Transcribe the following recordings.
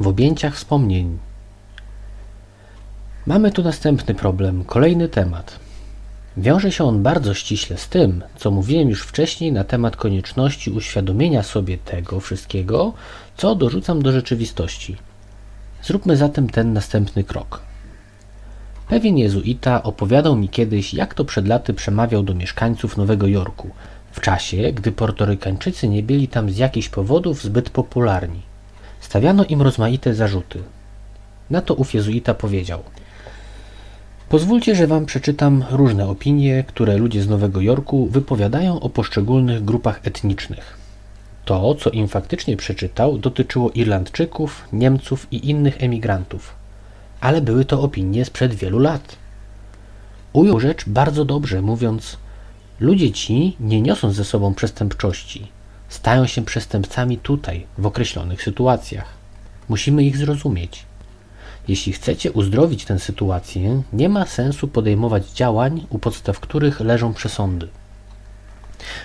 w objęciach wspomnień. Mamy tu następny problem, kolejny temat. Wiąże się on bardzo ściśle z tym, co mówiłem już wcześniej na temat konieczności uświadomienia sobie tego wszystkiego, co dorzucam do rzeczywistości. Zróbmy zatem ten następny krok. Pewien jezuita opowiadał mi kiedyś, jak to przed laty przemawiał do mieszkańców Nowego Jorku, w czasie, gdy Portorykańczycy nie byli tam z jakichś powodów zbyt popularni. Stawiano im rozmaite zarzuty. Na to ów jezuita powiedział – Pozwólcie, że Wam przeczytam różne opinie, które ludzie z Nowego Jorku wypowiadają o poszczególnych grupach etnicznych. To, co im faktycznie przeczytał, dotyczyło Irlandczyków, Niemców i innych emigrantów, ale były to opinie sprzed wielu lat. Ujął rzecz bardzo dobrze, mówiąc: Ludzie ci nie niosą ze sobą przestępczości, stają się przestępcami tutaj, w określonych sytuacjach. Musimy ich zrozumieć. Jeśli chcecie uzdrowić tę sytuację, nie ma sensu podejmować działań, u podstaw których leżą przesądy.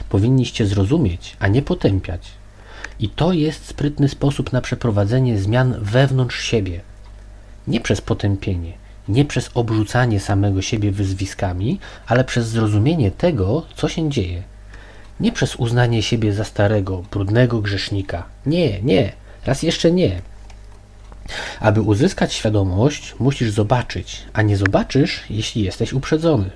Powinniście zrozumieć, a nie potępiać. I to jest sprytny sposób na przeprowadzenie zmian wewnątrz siebie. Nie przez potępienie, nie przez obrzucanie samego siebie wyzwiskami, ale przez zrozumienie tego, co się dzieje. Nie przez uznanie siebie za starego, brudnego grzesznika. Nie, nie, raz jeszcze nie. Aby uzyskać świadomość, musisz zobaczyć, a nie zobaczysz, jeśli jesteś uprzedzony.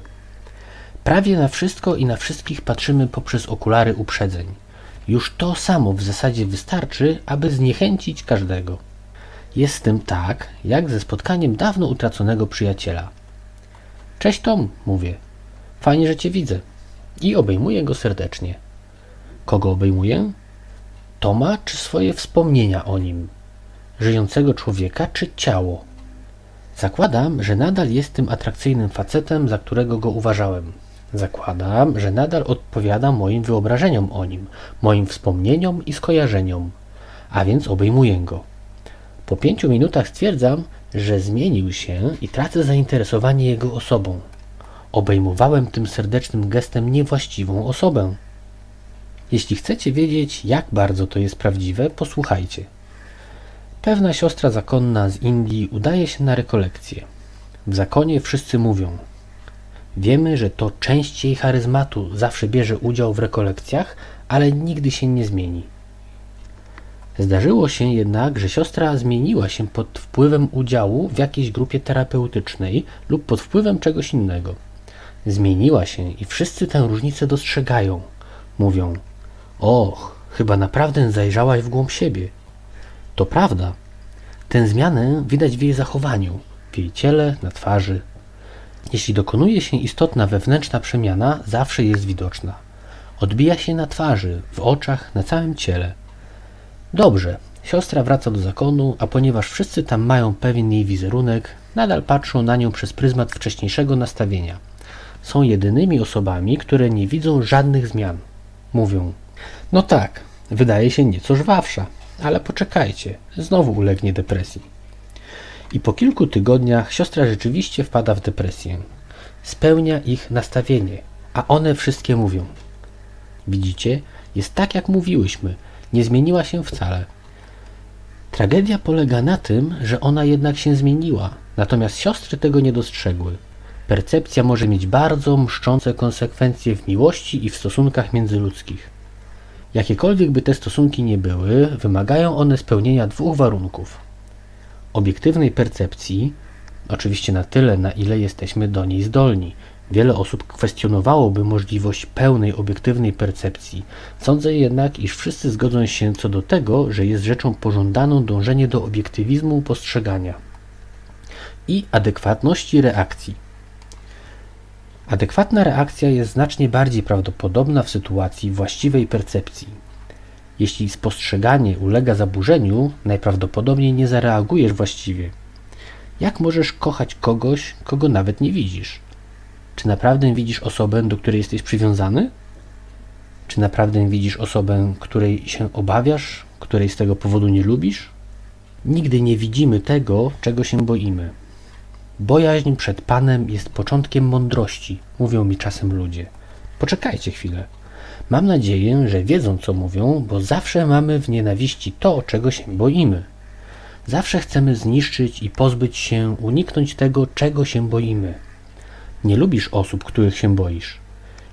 Prawie na wszystko i na wszystkich patrzymy poprzez okulary uprzedzeń. Już to samo w zasadzie wystarczy, aby zniechęcić każdego. Jest z tym tak, jak ze spotkaniem dawno utraconego przyjaciela. Cześć Tom, mówię. Fajnie, że cię widzę. I obejmuję go serdecznie. Kogo obejmuję? Toma czy swoje wspomnienia o nim? żyjącego człowieka czy ciało? Zakładam, że nadal jest tym atrakcyjnym facetem, za którego go uważałem. Zakładam, że nadal odpowiada moim wyobrażeniom o nim, moim wspomnieniom i skojarzeniom, a więc obejmuję go. Po pięciu minutach stwierdzam, że zmienił się i tracę zainteresowanie jego osobą. Obejmowałem tym serdecznym gestem niewłaściwą osobę. Jeśli chcecie wiedzieć, jak bardzo to jest prawdziwe, posłuchajcie. Pewna siostra zakonna z Indii udaje się na rekolekcję. W zakonie wszyscy mówią: Wiemy, że to część jej charyzmatu zawsze bierze udział w rekolekcjach, ale nigdy się nie zmieni. Zdarzyło się jednak, że siostra zmieniła się pod wpływem udziału w jakiejś grupie terapeutycznej lub pod wpływem czegoś innego. Zmieniła się i wszyscy tę różnicę dostrzegają. Mówią: Och, chyba naprawdę zajrzałaś w głąb siebie. To prawda. Tę zmianę widać w jej zachowaniu, w jej ciele, na twarzy. Jeśli dokonuje się istotna wewnętrzna przemiana, zawsze jest widoczna. Odbija się na twarzy, w oczach, na całym ciele. Dobrze, siostra wraca do zakonu, a ponieważ wszyscy tam mają pewien jej wizerunek, nadal patrzą na nią przez pryzmat wcześniejszego nastawienia. Są jedynymi osobami, które nie widzą żadnych zmian. Mówią: No tak, wydaje się nieco żwawsza. Ale poczekajcie, znowu ulegnie depresji. I po kilku tygodniach siostra rzeczywiście wpada w depresję. Spełnia ich nastawienie, a one wszystkie mówią: Widzicie, jest tak jak mówiłyśmy, nie zmieniła się wcale. Tragedia polega na tym, że ona jednak się zmieniła, natomiast siostry tego nie dostrzegły. Percepcja może mieć bardzo mszczące konsekwencje w miłości i w stosunkach międzyludzkich. Jakiekolwiek by te stosunki nie były, wymagają one spełnienia dwóch warunków. Obiektywnej percepcji, oczywiście na tyle, na ile jesteśmy do niej zdolni. Wiele osób kwestionowałoby możliwość pełnej obiektywnej percepcji. Sądzę jednak, iż wszyscy zgodzą się co do tego, że jest rzeczą pożądaną dążenie do obiektywizmu postrzegania i adekwatności reakcji. Adekwatna reakcja jest znacznie bardziej prawdopodobna w sytuacji właściwej percepcji. Jeśli spostrzeganie ulega zaburzeniu, najprawdopodobniej nie zareagujesz właściwie. Jak możesz kochać kogoś, kogo nawet nie widzisz? Czy naprawdę widzisz osobę, do której jesteś przywiązany? Czy naprawdę widzisz osobę, której się obawiasz, której z tego powodu nie lubisz? Nigdy nie widzimy tego, czego się boimy. Bojaźń przed Panem jest początkiem mądrości, mówią mi czasem ludzie. Poczekajcie chwilę. Mam nadzieję, że wiedzą, co mówią, bo zawsze mamy w nienawiści to, czego się boimy. Zawsze chcemy zniszczyć i pozbyć się, uniknąć tego, czego się boimy. Nie lubisz osób, których się boisz.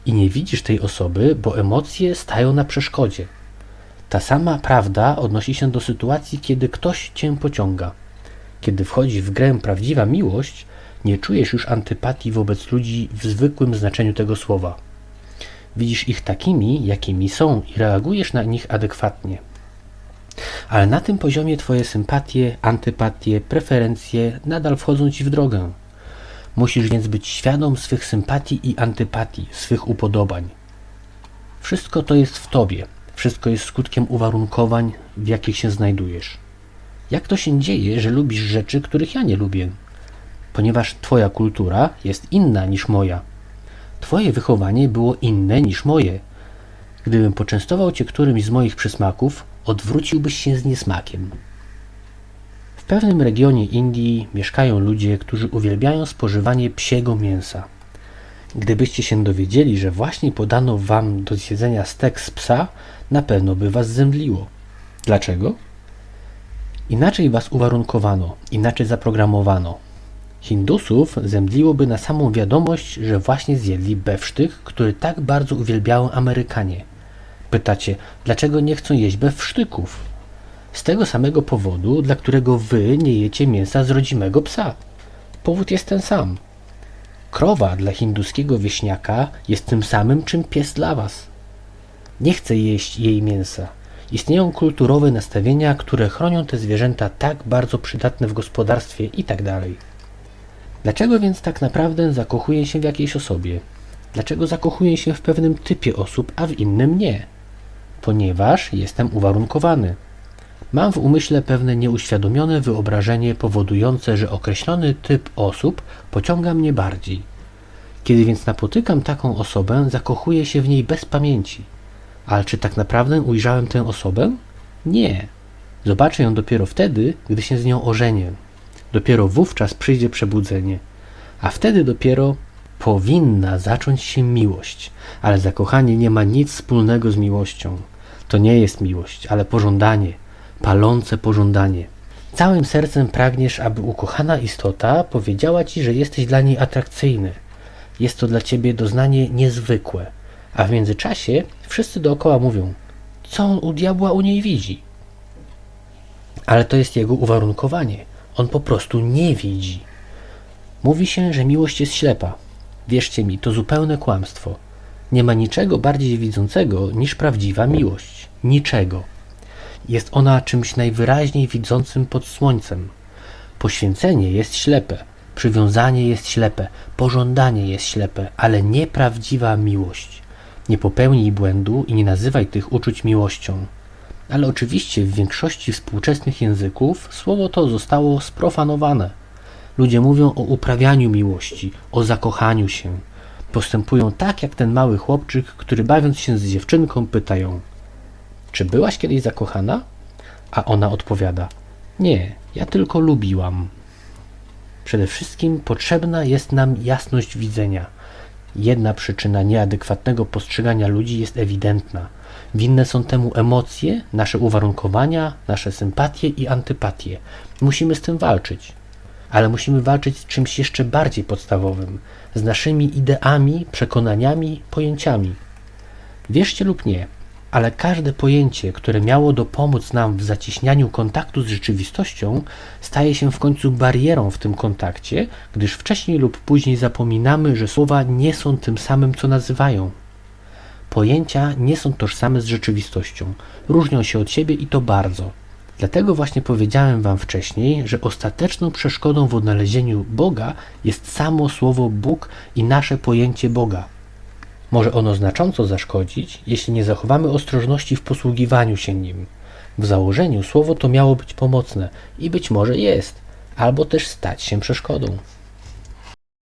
I nie widzisz tej osoby, bo emocje stają na przeszkodzie. Ta sama prawda odnosi się do sytuacji, kiedy ktoś cię pociąga. Kiedy wchodzi w grę prawdziwa miłość, nie czujesz już antypatii wobec ludzi w zwykłym znaczeniu tego słowa. Widzisz ich takimi, jakimi są i reagujesz na nich adekwatnie. Ale na tym poziomie Twoje sympatie, antypatie, preferencje nadal wchodzą Ci w drogę. Musisz więc być świadom swych sympatii i antypatii, swych upodobań. Wszystko to jest w Tobie. Wszystko jest skutkiem uwarunkowań, w jakich się znajdujesz. Jak to się dzieje, że lubisz rzeczy, których ja nie lubię? Ponieważ Twoja kultura jest inna niż moja. Twoje wychowanie było inne niż moje. Gdybym poczęstował Cię którymś z moich przysmaków, odwróciłbyś się z niesmakiem. W pewnym regionie Indii mieszkają ludzie, którzy uwielbiają spożywanie psiego mięsa. Gdybyście się dowiedzieli, że właśnie podano wam do zjedzenia stek z psa, na pewno by was zemdliło. Dlaczego? Inaczej was uwarunkowano, inaczej zaprogramowano. Hindusów zemdliłoby na samą wiadomość, że właśnie zjedli bewsztyk, który tak bardzo uwielbiają Amerykanie. Pytacie, dlaczego nie chcą jeść bewsztyków? Z tego samego powodu, dla którego wy nie jecie mięsa z rodzimego psa. Powód jest ten sam. Krowa dla hinduskiego wieśniaka jest tym samym, czym pies dla was. Nie chce jeść jej mięsa. Istnieją kulturowe nastawienia, które chronią te zwierzęta tak bardzo przydatne w gospodarstwie itd. Dlaczego więc tak naprawdę zakochuję się w jakiejś osobie? Dlaczego zakochuję się w pewnym typie osób, a w innym nie? Ponieważ jestem uwarunkowany. Mam w umyśle pewne nieuświadomione wyobrażenie powodujące, że określony typ osób pociąga mnie bardziej. Kiedy więc napotykam taką osobę, zakochuję się w niej bez pamięci. Ale czy tak naprawdę ujrzałem tę osobę? Nie. Zobaczę ją dopiero wtedy, gdy się z nią ożenię. Dopiero wówczas przyjdzie przebudzenie. A wtedy dopiero powinna zacząć się miłość. Ale zakochanie nie ma nic wspólnego z miłością. To nie jest miłość, ale pożądanie, palące pożądanie. Całym sercem pragniesz, aby ukochana istota powiedziała ci, że jesteś dla niej atrakcyjny. Jest to dla ciebie doznanie niezwykłe. A w międzyczasie wszyscy dookoła mówią, co on u diabła u niej widzi. Ale to jest jego uwarunkowanie. On po prostu nie widzi. Mówi się, że miłość jest ślepa. Wierzcie mi, to zupełne kłamstwo. Nie ma niczego bardziej widzącego niż prawdziwa miłość. Niczego. Jest ona czymś najwyraźniej widzącym pod słońcem. Poświęcenie jest ślepe, przywiązanie jest ślepe, pożądanie jest ślepe, ale nieprawdziwa miłość. Nie popełnij błędu i nie nazywaj tych uczuć miłością. Ale oczywiście w większości współczesnych języków słowo to zostało sprofanowane. Ludzie mówią o uprawianiu miłości, o zakochaniu się. Postępują tak jak ten mały chłopczyk, który bawiąc się z dziewczynką pytają Czy byłaś kiedyś zakochana? A ona odpowiada Nie, ja tylko lubiłam. Przede wszystkim potrzebna jest nam jasność widzenia. Jedna przyczyna nieadekwatnego postrzegania ludzi jest ewidentna. Winne są temu emocje, nasze uwarunkowania, nasze sympatie i antypatie. Musimy z tym walczyć. Ale musimy walczyć z czymś jeszcze bardziej podstawowym z naszymi ideami, przekonaniami, pojęciami. Wierzcie lub nie, ale każde pojęcie, które miało dopomóc nam w zacieśnianiu kontaktu z rzeczywistością, staje się w końcu barierą w tym kontakcie, gdyż wcześniej lub później zapominamy, że słowa nie są tym samym, co nazywają. Pojęcia nie są tożsame z rzeczywistością, różnią się od siebie i to bardzo. Dlatego właśnie powiedziałem Wam wcześniej, że ostateczną przeszkodą w odnalezieniu Boga jest samo słowo Bóg i nasze pojęcie Boga. Może ono znacząco zaszkodzić, jeśli nie zachowamy ostrożności w posługiwaniu się nim. W założeniu słowo to miało być pomocne i być może jest, albo też stać się przeszkodą.